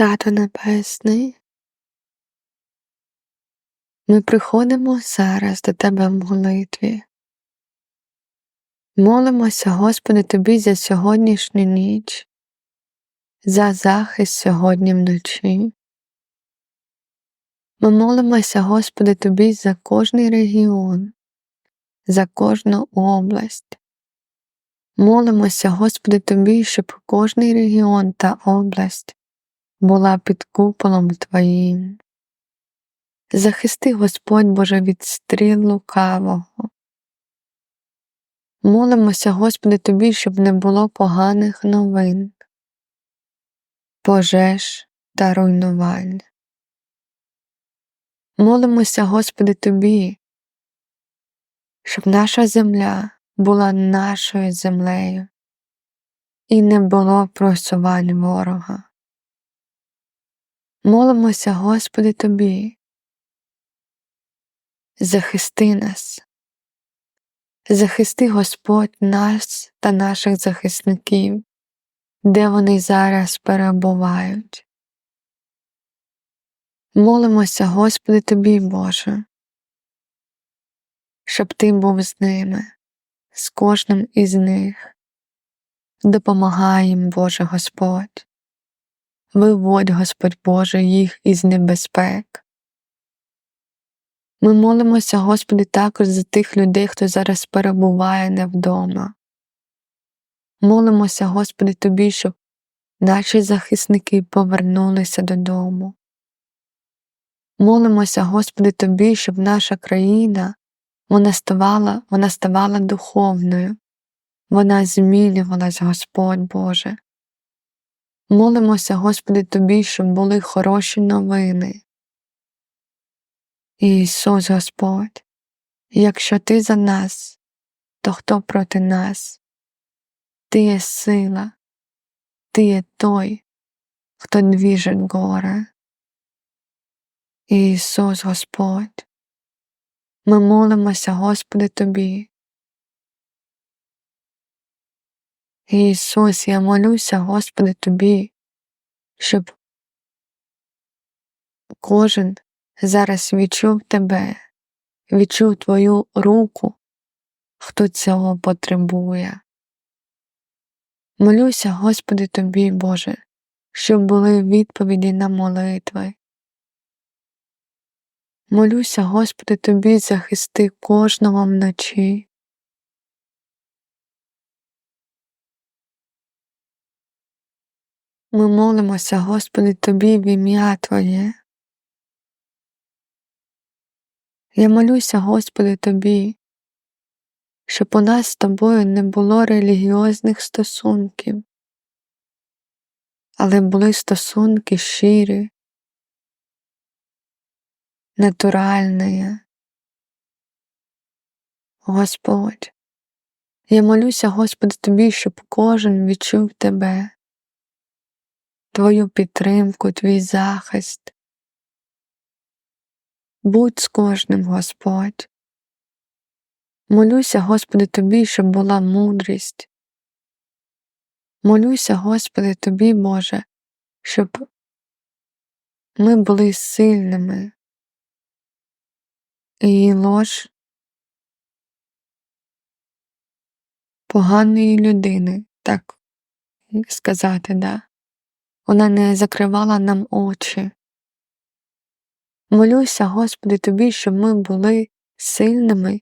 Тато Небесний, ми приходимо зараз до Тебе в молитві. Молимося, Господи, Тобі за сьогоднішню ніч, за захист сьогодні вночі. Ми молимося, Господи, Тобі за кожний регіон, за кожну область. Молимося, Господи, Тобі, щоб кожний регіон та область була під куполом Твоїм. Захисти, Господь Боже, від стріл лукавого. Молимося, Господи, Тобі, щоб не було поганих новин, пожеж та руйнувань. Молимося, Господи, Тобі, щоб наша земля була нашою землею і не було просувань ворога. Молимося, Господи, Тобі. Захисти нас, захисти Господь нас та наших захисників, де вони зараз перебувають. Молимося, Господи, Тобі, Боже, щоб Ти був з ними, з кожним із них. Допомагай їм, Боже Господь. Виводь, Господь Боже, їх із небезпек. Ми молимося, Господи, також за тих людей, хто зараз перебуває не вдома. Молимося, Господи, Тобі, щоб наші захисники повернулися додому. Молимося, Господи, Тобі, щоб наша країна вона ставала, вона ставала духовною, вона змінювалась, Господь Боже. Молимося, Господи, Тобі, щоб були хороші новини. Ісус Господь, якщо Ти за нас, то хто проти нас? Ти є сила, Ти є той, хто двіжить горе. Ісус Господь, ми молимося, Господи, Тобі. Ісус, я молюся, Господи, Тобі, щоб кожен зараз відчув Тебе, відчув Твою руку, хто цього потребує. Молюся, Господи, Тобі, Боже, щоб були відповіді на молитви. Молюся, Господи, Тобі захисти кожного вночі. Ми молимося, Господи, Тобі в ім'я Твоє. Я молюся, Господи, Тобі, щоб у нас з тобою не було релігіозних стосунків, але були стосунки щирі, натуральні. Господь, я молюся, Господи, Тобі, щоб кожен відчув Тебе, Твою підтримку, Твій захист. Будь з кожним, Господь. Молюся, Господи, Тобі, щоб була мудрість. Молюся, Господи, Тобі, Боже, щоб ми були сильними. І лож поганої людини, так сказати, да. Вона не закривала нам очі. Молюся, Господи, Тобі, щоб ми були сильними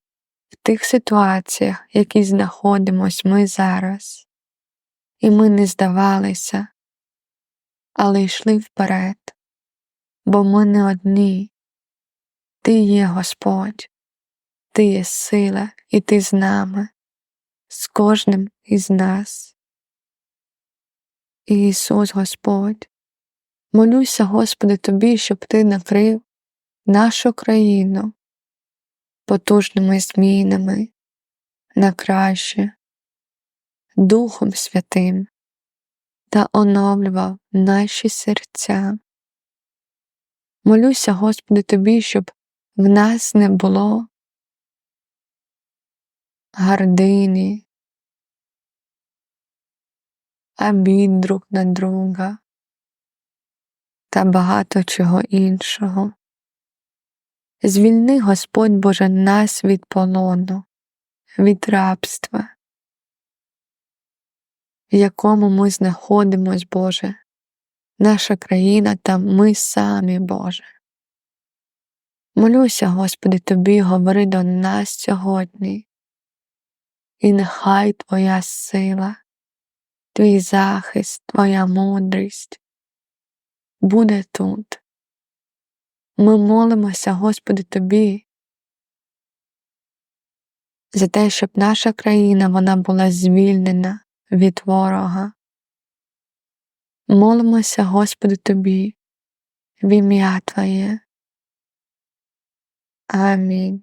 в тих ситуаціях, в яких знаходимось ми зараз, і ми не здавалися, але йшли вперед, бо ми не одні. Ти є Господь, Ти є сила, і Ти з нами, з кожним із нас. Ісус Господь, молюся, Господи, Тобі, щоб Ти накрив нашу країну потужними змінами на краще, Духом Святим та оновлював наші серця. Молюся, Господи, Тобі, щоб в нас не було гардині, обід друг на друга, та багато чого іншого. Звільни, Господь Боже, нас від полону, від рабства, в якому ми знаходимось, Боже, наша країна та ми самі, Боже. Молюся, Господи, Тобі, говори до нас сьогодні, і нехай Твоя сила, Твій захист, Твоя мудрість буде тут. Ми молимося, Господи, Тобі, за те, щоб наша країна вона була звільнена від ворога. Молимося, Господи, Тобі, в ім'я Твоє. Амінь.